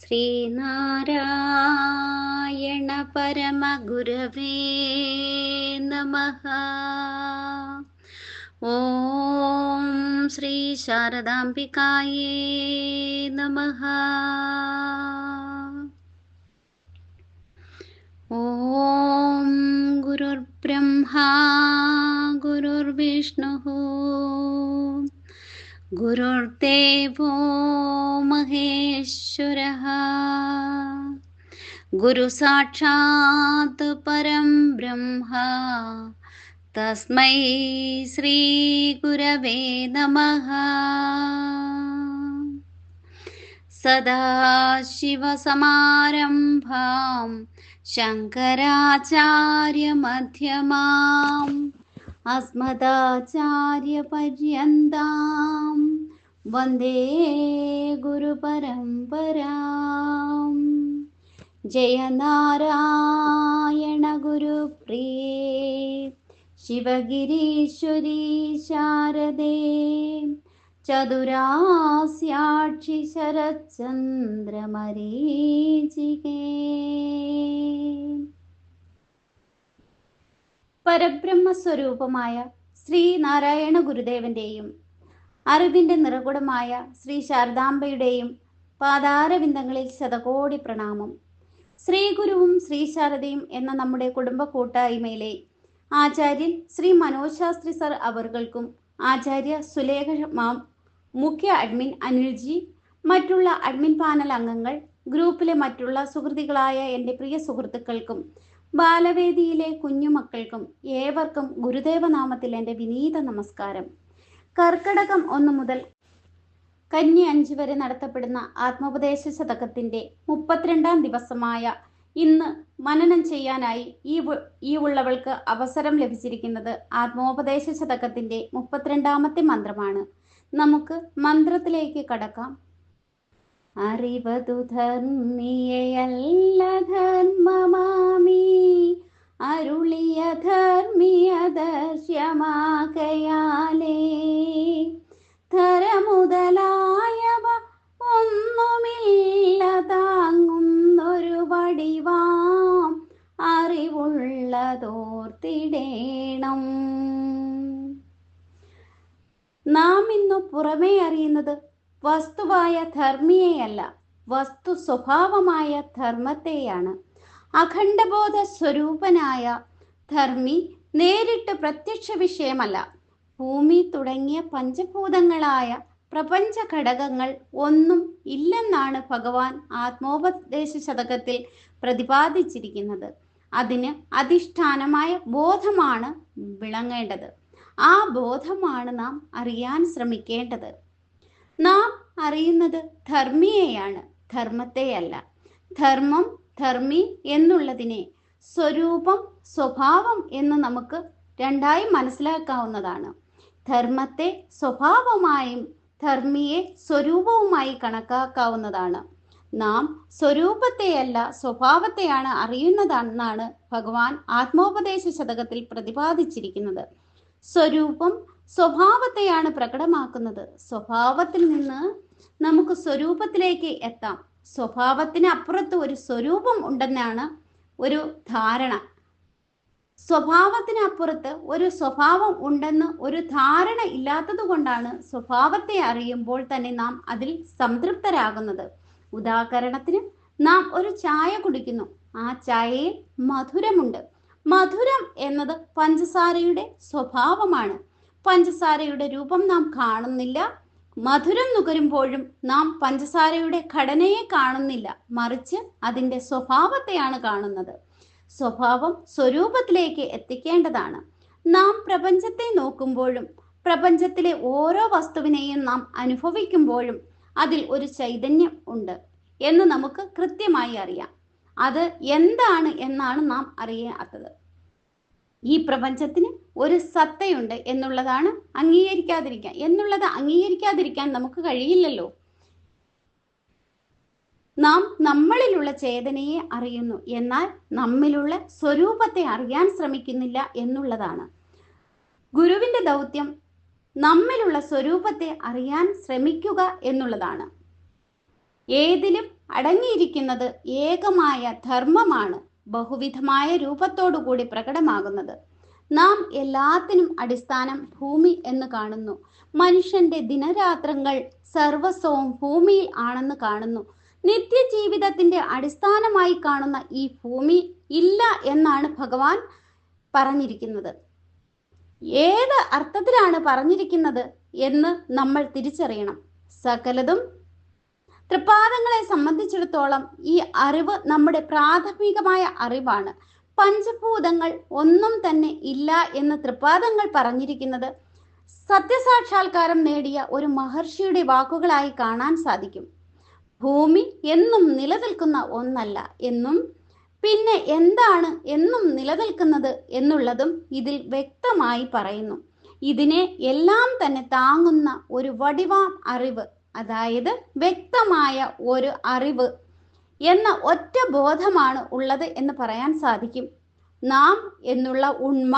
श्रीनारायणपरमगुरवे नमः। ॐ श्रीशारदाम्बिकायै नमः। ॐ गुरुर्ब्रह्मा गुरुर्विष्णुः। गुरुर्देवो महेश्वरः। गुरुसाक्षात् परं ब्रह्म। तस्मै श्रीगुरवे नमः। सदाशिवसमारम्भां शङ्कराचार्यमध्यमाम् अस्मदाचार्यपर्यन्तां वन्दे गुरुपरम्परा जयनारायणगुरुप्रिये शिवगिरीश्वरी शारदे। चतुरास्याक्षि शरत् പരബ്രഹ്മസ്വരൂപമായ ശ്രീ നാരായണ ഗുരുദേവന്റെയും അറിവിന്റെ നിറകുടമായ ശ്രീ ശാരദാംബയുടെയും പാതാരവിന്ദങ്ങളിൽ ശതകോടി പ്രണാമം. ശ്രീ ഗുരുവും ശ്രീ ശാരദയും എന്ന നമ്മുടെ കുടുംബ കൂട്ടായ്മയിലെ ആചാര്യൻ ശ്രീ മനോജ് ശാസ്ത്രി സർ അവർകൾക്കും ആചാര്യ സുലേഖ മാം മുഖ്യ അഡ്മിൻ അനിൽജി മറ്റുള്ള അഡ്മിൻ പാനൽ അംഗങ്ങൾ ഗ്രൂപ്പിലെ മറ്റുള്ള സുഹൃത്തുക്കളായ എന്റെ പ്രിയ സുഹൃത്തുക്കൾക്കും ബാലവേദിയിലെ കുഞ്ഞുമക്കൾക്കും ഏവർക്കും ഗുരുദേവനാമത്തിൽ എന്റെ വിനീത നമസ്കാരം. കർക്കടകം ഒന്ന് മുതൽ കന്നി അഞ്ച് വരെ നടത്തപ്പെടുന്ന ആത്മോപദേശ ശതകത്തിന്റെ മുപ്പത്തിരണ്ടാം ദിവസമായ ഇന്ന് മനനം ചെയ്യാനായി ഈ ഈ ഉള്ളവൾക്ക് അവസരം ലഭിച്ചിരിക്കുന്നത് ആത്മോപദേശ ശതകത്തിന്റെ മുപ്പത്തിരണ്ടാമത്തെ മന്ത്രമാണ്. നമുക്ക് മന്ത്രത്തിലേക്ക് കടക്കാം. അറിവതു ധർമ്മിയല്ല ധർമ്മമാമി. അരുളിയ ധർമ്മിയ ദർശ്യമാകയാലേ. ധര മുതലായവ ഒന്നുമില്ല താങ്ങുന്നൊരു വടിവാം. അറിവുള്ളതോർത്തിടേണം. നാം ഇന്നു പുറമേ അറിയുന്നത് വസ്തുവായ ധർമ്മിയെയല്ല വസ്തു സ്വഭാവമായ ധർമ്മത്തെയാണ്. അഖണ്ഡബോധ സ്വരൂപനായ ധർമ്മി നേരിട്ട് പ്രത്യക്ഷ വിഷയമല്ല. ഭൂമി തുടങ്ങിയ പഞ്ചഭൂതങ്ങളായ പ്രപഞ്ച ഘടകങ്ങൾ ഒന്നും ഇല്ലെന്നാണ് ഭഗവാൻ ആത്മോപദേശ ശതകത്തിൽ പ്രതിപാദിച്ചിരിക്കുന്നത്. അതിന് അധിഷ്ഠാനമായ ബോധമാണ് വിളങ്ങേണ്ടത്. ആ ബോധമാണ് നാം അറിയാൻ ശ്രമിക്കേണ്ടത്. നാം അറിയുന്നത് ധർമ്മിയെയാണ്. ധർമ്മത്തെയല്ല. ധർമ്മം ധർമ്മി എന്നുള്ളതിനെ സ്വരൂപം സ്വഭാവം എന്ന് നമുക്ക് രണ്ടായി മനസ്സിലാക്കാവുന്നതാണ്. ധർമ്മത്തെ സ്വഭാവമായും ധർമ്മിയെ സ്വരൂപവുമായി കണക്കാക്കാവുന്നതാണ്. നാം സ്വരൂപത്തെയല്ല സ്വഭാവത്തെയാണ് അറിയുന്നതെന്നാണ് ഭഗവാൻ ആത്മോപദേശ ശതകത്തിൽ പ്രതിപാദിച്ചിരിക്കുന്നത്. സ്വരൂപം സ്വഭാവത്തെയാണ് പ്രകടമാക്കുന്നത്. സ്വഭാവത്തിൽ നിന്ന് നമുക്ക് സ്വരൂപത്തിലേക്ക് എത്താം. സ്വഭാവത്തിന് അപ്പുറത്ത് ഒരു സ്വരൂപം ഉണ്ടെന്നാണ് ഒരു ധാരണ. സ്വഭാവത്തിനപ്പുറത്ത് ഒരു സ്വഭാവം ഉണ്ടെന്ന് ഒരു ധാരണ ഇല്ലാത്തത് കൊണ്ടാണ് സ്വഭാവത്തെ അറിയുമ്പോൾ തന്നെ നാം അതിൽ സംതൃപ്തരാകുന്നത്. ഉദാഹരണത്തിന് നാം ഒരു ചായ കുടിക്കുന്നു. ആ ചായയിൽ മധുരമുണ്ട്. മധുരം എന്നത് പഞ്ചസാരയുടെ സ്വഭാവമാണ്. പഞ്ചസാരയുടെ രൂപം നാം കാണുന്നില്ല. മധുരം നുകരുമ്പോഴും നാം പഞ്ചസാരയുടെ ഘടനയെ കാണുന്നില്ല. മറിച്ച് അതിന്റെ സ്വഭാവത്തെയാണ് കാണുന്നത്. സ്വഭാവം സ്വരൂപത്തിലേക്ക് എത്തിക്കേണ്ടതാണ്. നാം പ്രപഞ്ചത്തെ നോക്കുമ്പോഴും പ്രപഞ്ചത്തിലെ ഓരോ വസ്തുവിനെയും നാം അനുഭവിക്കുമ്പോഴും അതിൽ ഒരു ചൈതന്യം ഉണ്ട് എന്ന് നമുക്ക് കൃത്യമായി അറിയാം. അത് എന്താണ് എന്നാണ് നാം അറിയാത്തത്. ഈ പ്രപഞ്ചത്തിന് ഒരു സത്തയുണ്ട് എന്നുള്ളതാണ് അംഗീകരിക്കാതിരിക്കാൻ. എന്നുള്ളത് അംഗീകരിക്കാതിരിക്കാൻ നമുക്ക് കഴിയില്ലല്ലോ. നാം നമ്മളിലുള്ള ചേതനയെ അറിയുന്നു. എന്നാൽ നമ്മിലുള്ള സ്വരൂപത്തെ അറിയാൻ ശ്രമിക്കുന്നില്ല എന്നുള്ളതാണ്. ഗുരുവിന്റെ ദൗത്യം നമ്മിലുള്ള സ്വരൂപത്തെ അറിയാൻ ശ്രമിക്കുക എന്നുള്ളതാണ്. ഏതിലും അടങ്ങിയിരിക്കുന്നത് ഏകമായ ധർമ്മമാണ്. ബഹുവിധമായ രൂപത്തോടുകൂടി പ്രകടമാകുന്നത്. നാം എല്ലാത്തിനും അടിസ്ഥാനം ഭൂമി എന്ന് കാണുന്നു. മനുഷ്യന്റെ ദിനരാത്രങ്ങൾ സർവസ്വവും ഭൂമിയിൽ ആണെന്ന് കാണുന്നു. നിത്യജീവിതത്തിന്റെ അടിസ്ഥാനമായി കാണുന്ന ഈ ഭൂമി ഇല്ല എന്നാണ് ഭഗവാൻ പറഞ്ഞിരിക്കുന്നത്. ഏത് അർത്ഥത്തിലാണ് പറഞ്ഞിരിക്കുന്നത് എന്ന് നമ്മൾ തിരിച്ചറിയണം. സകലതും തൃപ്പാദങ്ങളെ സംബന്ധിച്ചിടത്തോളം ഈ അറിവ് നമ്മുടെ പ്രാഥമികമായ അറിവാണ്. പഞ്ചഭൂതങ്ങൾ ഒന്നും തന്നെ ഇല്ല എന്ന് തൃപ്പാദങ്ങൾ പറഞ്ഞിരിക്കുന്നത് സത്യസാക്ഷാത്കാരം നേടിയ ഒരു മഹർഷിയുടെ വാക്കുകളായി കാണാൻ സാധിക്കും. ഭൂമി എന്നും നിലനിൽക്കുന്ന ഒന്നല്ല എന്നും പിന്നെ എന്താണ് എന്നും നിലനിൽക്കുന്നത് എന്നുള്ളതും ഇതിൽ വ്യക്തമായി പറയുന്നു. ഇതിനെ എല്ലാം തന്നെ താങ്ങുന്ന ഒരു വടിവാം അറിവ് അതായത് വ്യക്തമായ ഒരു അറിവ് എന്ന ഒറ്റ ബോധമാണ് ഉള്ളത് എന്ന് പറയാൻ സാധിക്കും. നാം എന്നുള്ള ഉണ്മ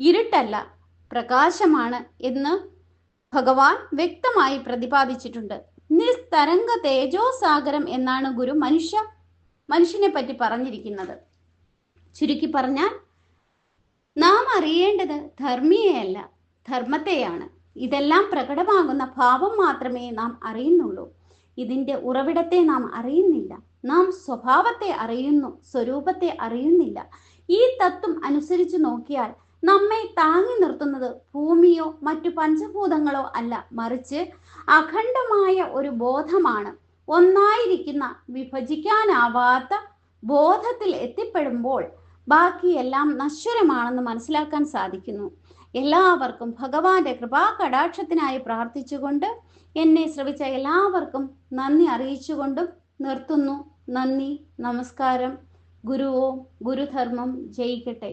ഇരുട്ടല്ല പ്രകാശമാണ് എന്ന് ഭഗവാൻ വ്യക്തമായി പ്രതിപാദിച്ചിട്ടുണ്ട്. നിസ്തരംഗ തേജോസാഗരം എന്നാണ് ഗുരു മനുഷ്യ മനുഷ്യനെ പറ്റി പറഞ്ഞിരിക്കുന്നത്. ചുരുക്കി പറഞ്ഞാൽ നാം അറിയേണ്ടത് ധർമ്മിയെയല്ല ധർമ്മത്തെയാണ്. ഇതെല്ലാം പ്രകടമാകുന്ന ഭാവം മാത്രമേ നാം അറിയുന്നുള്ളൂ. ഇതിന്റെ ഉറവിടത്തെ നാം അറിയുന്നില്ല. നാം സ്വഭാവത്തെ അറിയുന്നു സ്വരൂപത്തെ അറിയുന്നില്ല. ഈ തത്വം അനുസരിച്ച് നോക്കിയാൽ നമ്മെ താങ്ങി നിർത്തുന്നത് ഭൂമിയോ മറ്റു പഞ്ചഭൂതങ്ങളോ അല്ല. മറിച്ച് അഖണ്ഡമായ ഒരു ബോധമാണ്. ഒന്നായിരിക്കുന്ന വിഭജിക്കാനാവാത്ത ബോധത്തിൽ എത്തിപ്പെടുമ്പോൾ ബാക്കിയെല്ലാം നശ്വരമാണെന്ന് മനസ്സിലാക്കാൻ സാധിക്കുന്നു. എല്ലാവർക്കും ഭഗവാന്റെ കൃപാ കടാക്ഷത്തിനായി പ്രാർത്ഥിച്ചുകൊണ്ട് എന്നെ ശ്രവിച്ച എല്ലാവർക്കും നന്ദി അറിയിച്ചുകൊണ്ടും നിർത്തുന്നു. നന്ദി നമസ്കാരം. ഗുരുവോ ഗുരുധർമ്മം ജയിക്കട്ടെ.